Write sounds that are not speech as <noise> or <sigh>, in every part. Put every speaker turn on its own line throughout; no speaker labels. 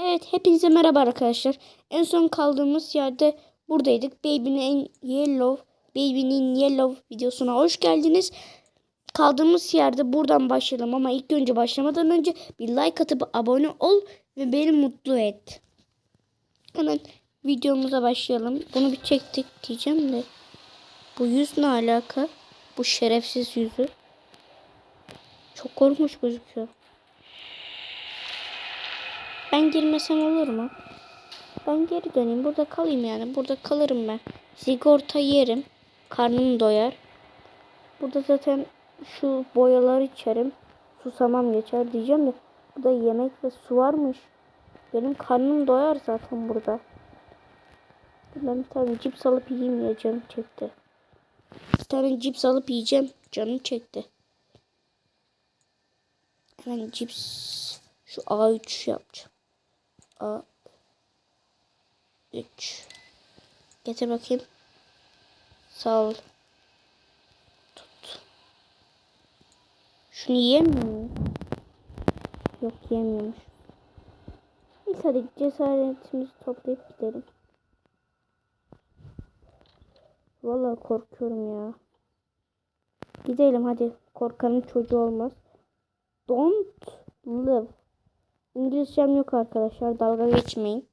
Evet hepinize merhaba arkadaşlar. En son kaldığımız yerde buradaydık. Baby'nin Yellow, Baby'nin Yellow videosuna hoş geldiniz. Kaldığımız yerde buradan başlayalım ama ilk önce başlamadan önce bir like atıp abone ol ve beni mutlu et. Hemen videomuza başlayalım. Bunu bir çektik diyeceğim de. Bu yüz ne alaka? Bu şerefsiz yüzü. Çok korkmuş gözüküyor. Ben girmesem olur mu? Ben geri döneyim. Burada kalayım yani. Burada kalırım ben. Sigorta yerim. Karnım doyar. Burada zaten şu boyaları içerim. Susamam geçer diyeceğim de. Burada yemek ve su varmış. Benim karnım doyar zaten burada. Ben bir tane cips alıp yiyeyim ya canım çekti. Bir tane cips alıp yiyeceğim. Canım çekti. Hemen cips şu A3 yapacağım. A 3 Getir bakayım. Sağ ol. Tut. Şunu yiyemiyor muyum? Yok yiyemiyormuş. Neyse hadi cesaretimizi toplayıp gidelim. Vallahi korkuyorum ya. Gidelim hadi. Korkanın çocuğu olmaz. Don't live. İngilizcem yok arkadaşlar. Dalga geçmeyin.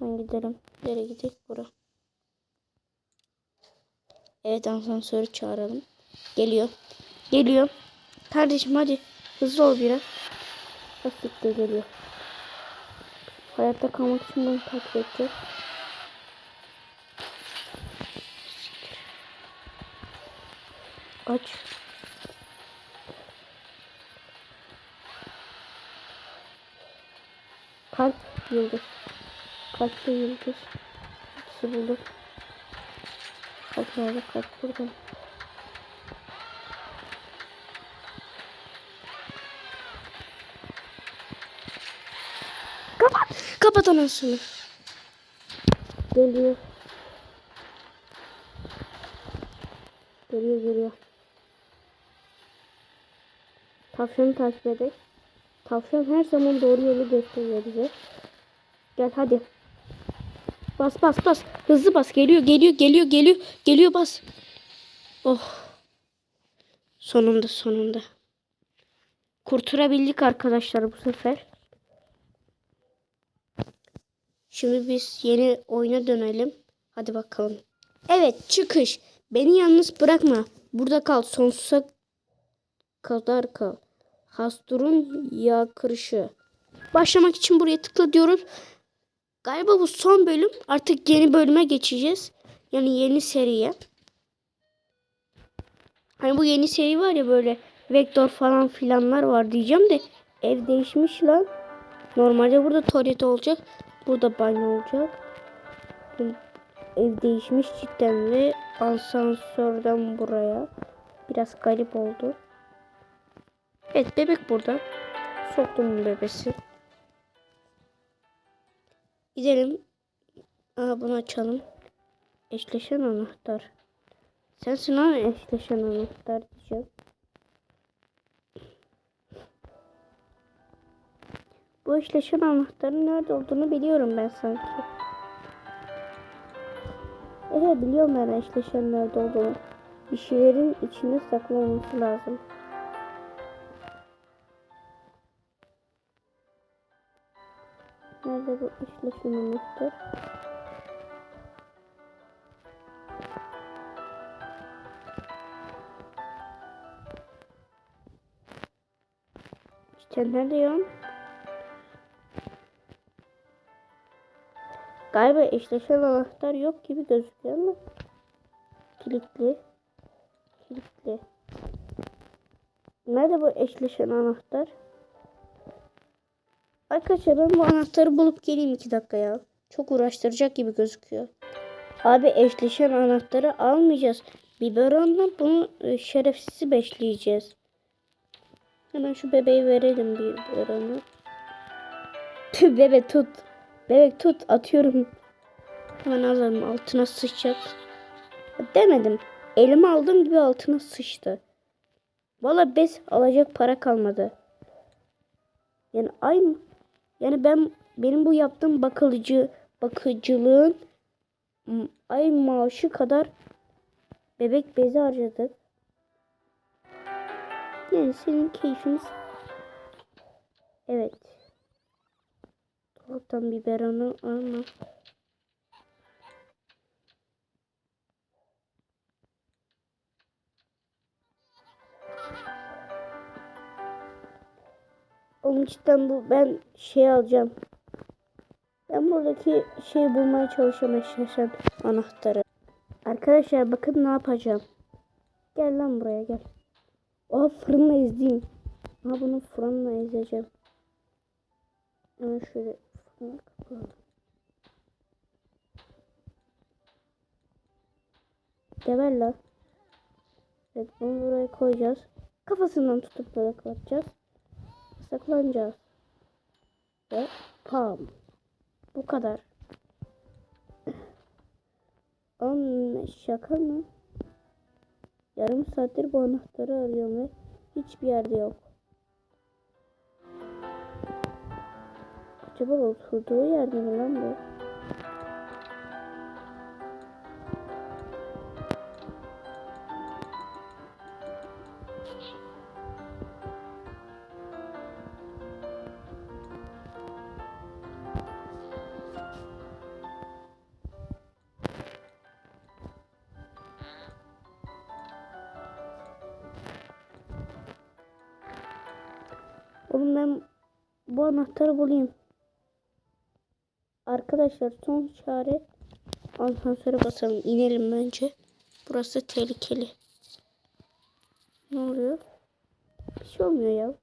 Ben gidelim. Nereye gidelim? Bura. Evet asansörü çağıralım. Geliyor. Geliyor. Kardeşim hadi. Hızlı ol biraz. Basit de geliyor. Hayatta kalmak için beni takip edecek. Aç. Kalp yıldız. Kalpte yıldız. İkisi buldum. Kalp nerede? Kalp burada. mı? Kapat. Kapat anasını. Geliyor. Geliyor geliyor. Tavşanı takip edelim. Tavşan her zaman doğru yolu gösteriyor bize. Gel hadi. Bas bas bas. Hızlı bas. Geliyor geliyor geliyor geliyor. Geliyor bas. Oh. Sonunda sonunda. Kurtarabildik arkadaşlar bu sefer. Şimdi biz yeni oyuna dönelim. Hadi bakalım. Evet çıkış. Beni yalnız bırakma. Burada kal. Sonsuza kadar kal. Hastur'un yakırışı. Başlamak için buraya tıkla diyoruz. Galiba bu son bölüm. Artık yeni bölüme geçeceğiz. Yani yeni seriye. Hani bu yeni seri var ya böyle vektör falan filanlar var diyeceğim de ev değişmiş lan. Normalde burada tuvalet olacak. Burada banyo olacak. Ev değişmiş cidden ve asansörden buraya. Biraz garip oldu. Evet bebek burada. Soktum bebesi. Gidelim. Aa, bunu açalım. Eşleşen anahtar. Sensin ha eşleşen anahtar diyeceğim. Bu eşleşen anahtarın nerede olduğunu biliyorum ben sanki. Ehe biliyorum ben eşleşen nerede olduğunu. Bir şeylerin içinde saklı olması lazım. Anahtar? İşte nerede ya? Galiba eşleşen anahtar yok gibi gözüküyor ama kilitli. Kilitli. Nerede bu eşleşen anahtar? Arkadaşlar ben bu anahtarı bulup geleyim iki dakika ya. Çok uğraştıracak gibi gözüküyor. Abi eşleşen anahtarı almayacağız. Biberonla bunu e, şerefsizi beşleyeceğiz. Hemen şu bebeği verelim biberonu. Tüh bebe tut. Bebek tut atıyorum. Hemen alalım altına sıçacak. Demedim. Elime aldığım gibi altına sıçtı. Valla bez alacak para kalmadı. Yani ay mı? Yani ben benim bu yaptığım bakıcı bakıcılığın ay maaşı kadar bebek bezi harcadık. Yani senin keyfiniz. Evet. Dolaptan biberonu alma. Onun için bu ben şey alacağım. Ben buradaki şeyi bulmaya çalışıyorum eşleşen anahtarı. Arkadaşlar bakın ne yapacağım. Gel lan buraya gel. Oha fırınla ezeyim. Ha bunu fırınla ezeceğim. Hemen şöyle fırını kapatalım. Geber lan. Evet bunu buraya koyacağız. Kafasından tutup böyle kapatacağız. Saklanacağız. Ve pam. Bu kadar. <clears throat> Oğlum şaka mı? Yarım saattir bu anahtarı arıyorum ve hiçbir yerde yok. Acaba oturduğu yerde mi lan bu? Oğlum ben bu anahtarı bulayım. Arkadaşlar son çare asansöre basalım. İnelim bence. Burası tehlikeli. Ne oluyor? Bir şey olmuyor ya.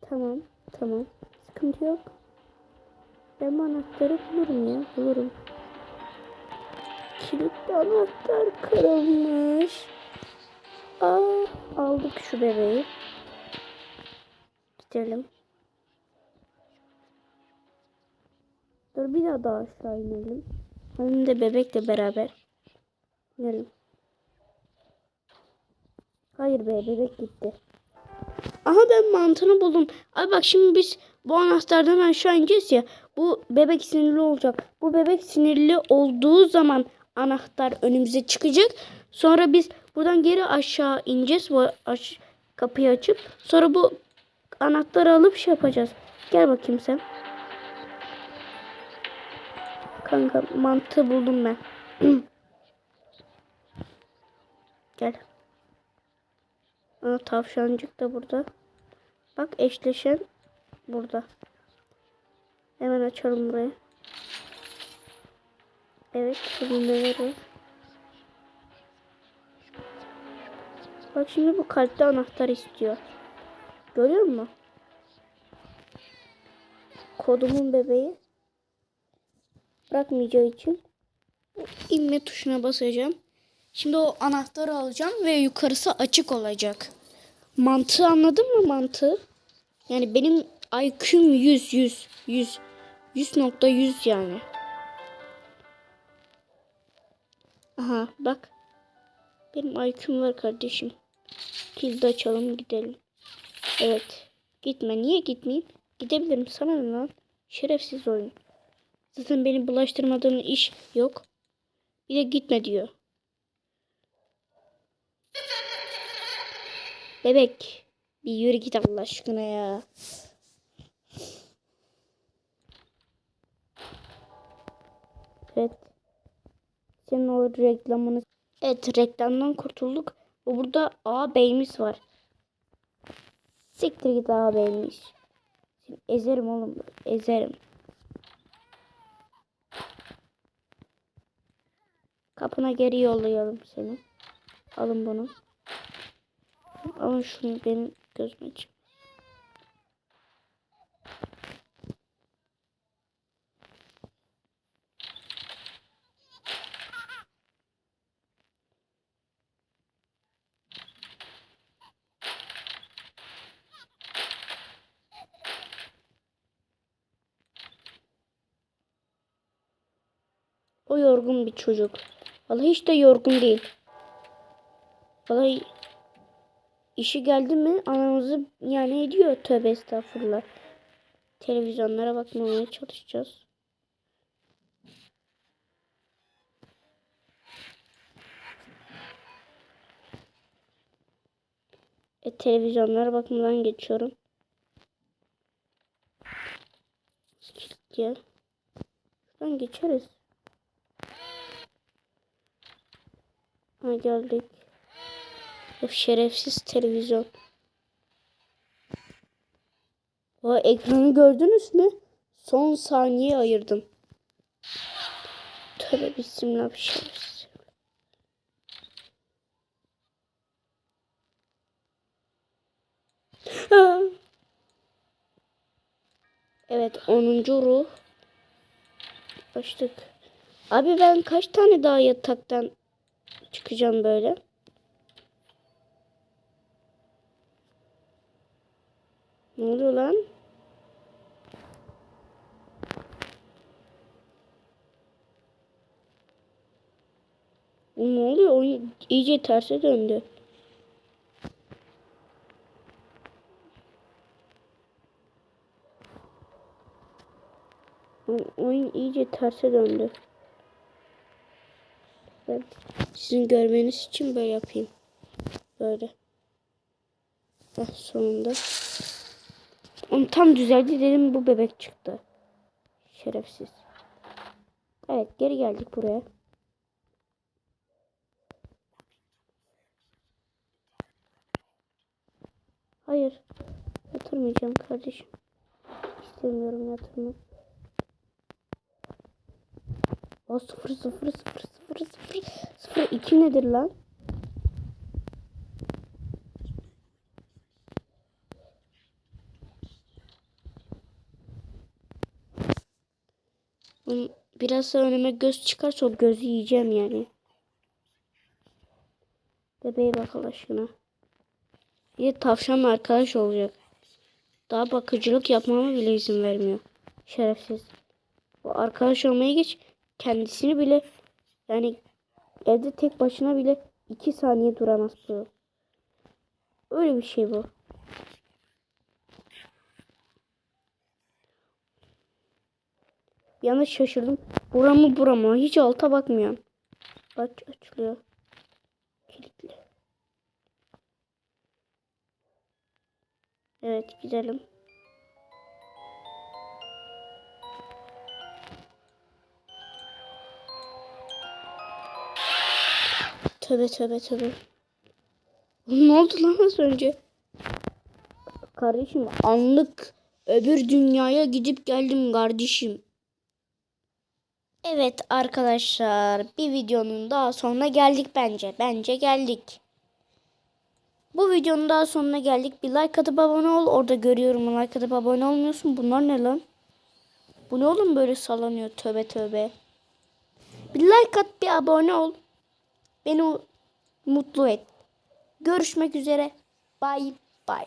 Tamam. Tamam. Sıkıntı yok. Ben bu anahtarı bulurum ya. Bulurum. Kilitli anahtar kırılmış. Aldık şu bebeği. Gidelim. Dur bir daha daha aşağı inelim. Hem de bebekle beraber. İnelim. Hayır be bebek gitti. Aha ben mantığını buldum. Ay bak şimdi biz bu anahtardan aşağı ineceğiz ya. Bu bebek sinirli olacak. Bu bebek sinirli olduğu zaman anahtar önümüze çıkacak. Sonra biz buradan geri aşağı ineceğiz. Bu aş kapıyı açıp sonra bu anahtarı alıp şey yapacağız. Gel bakayım sen. Kanka mantığı buldum ben. <clears throat> Gel. Aa, tavşancık da burada. Bak eşleşen burada. Hemen açalım burayı. Evet. Burada Bak şimdi bu kalpte anahtar istiyor. Görüyor musun? Kodumun bebeği. Bırakmayacağı için inme tuşuna basacağım. Şimdi o anahtarı alacağım ve yukarısı açık olacak. Mantığı anladın mı mantığı? Yani benim IQ'm 100 100 100 100.100 yani. Aha bak. Benim IQ'm var kardeşim. Kilidi açalım gidelim. Evet. Gitme. Niye gitmeyeyim? Gidebilirim. Sana ne lan? Şerefsiz oyun. Zaten beni bulaştırmadığın iş yok. Bir de gitme diyor. Bebek. Bir yürü git Allah aşkına ya. Evet. Senin o reklamını... Evet reklamdan kurtulduk. Bu burada A beyimiz var. Siktir git A beymiş. Seni ezerim oğlum. Ezerim. Kapına geri yollayalım seni. Alın bunu. Alın şunu benim gözüme çık. Yorgun bir çocuk. Vallahi hiç de yorgun değil. Vallahi işi geldi mi anamızı yani ediyor. Tövbe estağfurullah. Televizyonlara bakmamaya çalışacağız. E, televizyonlara bakmadan geçiyorum. Kilitli. Şuradan geçeriz. Ha geldik. Of şerefsiz televizyon. O ekranı gördünüz mü? Son saniye ayırdım. Tövbe bismillah bir şerefsiz. Evet 10. ruh. Başlık. Abi ben kaç tane daha yataktan çıkacağım böyle? Ne oluyor lan? Ne oluyor? Oyun iyice terse döndü. Oyun iyice terse döndü. Ben sizin görmeniz için böyle yapayım. Böyle. Heh, sonunda. Onu tam düzeldi dedim bu bebek çıktı. Şerefsiz. Evet geri geldik buraya. Hayır. Yatırmayacağım kardeşim. İstemiyorum yatırmak. O sıfır sıfır sıfır sıfır sıfır sıfır iki nedir lan? Biraz da önüme göz çıkarsa o gözü yiyeceğim yani. Bebeğe bak Allah aşkına. Bir de arkadaş olacak. Daha bakıcılık yapmama bile izin vermiyor. Şerefsiz. Bu arkadaş olmaya geç. Kendisini bile yani evde tek başına bile iki saniye duramaz bu. Öyle bir şey bu. Anda şaşırdım. Buramı burama. Hiç alta bakmıyorum. Aç açılıyor. Kilitli. Evet gidelim. Tövbe tövbe tövbe. Ne oldu lan az önce? Kardeşim anlık öbür dünyaya gidip geldim kardeşim. Evet arkadaşlar bir videonun daha sonuna geldik bence. Bence geldik. Bu videonun daha sonuna geldik. Bir like atıp abone ol. Orada görüyorum like atıp abone olmuyorsun. Bunlar ne lan? Bu ne oğlum böyle sallanıyor tövbe tövbe. Bir like at bir abone ol. Beni mutlu et. Görüşmek üzere. Bye bye.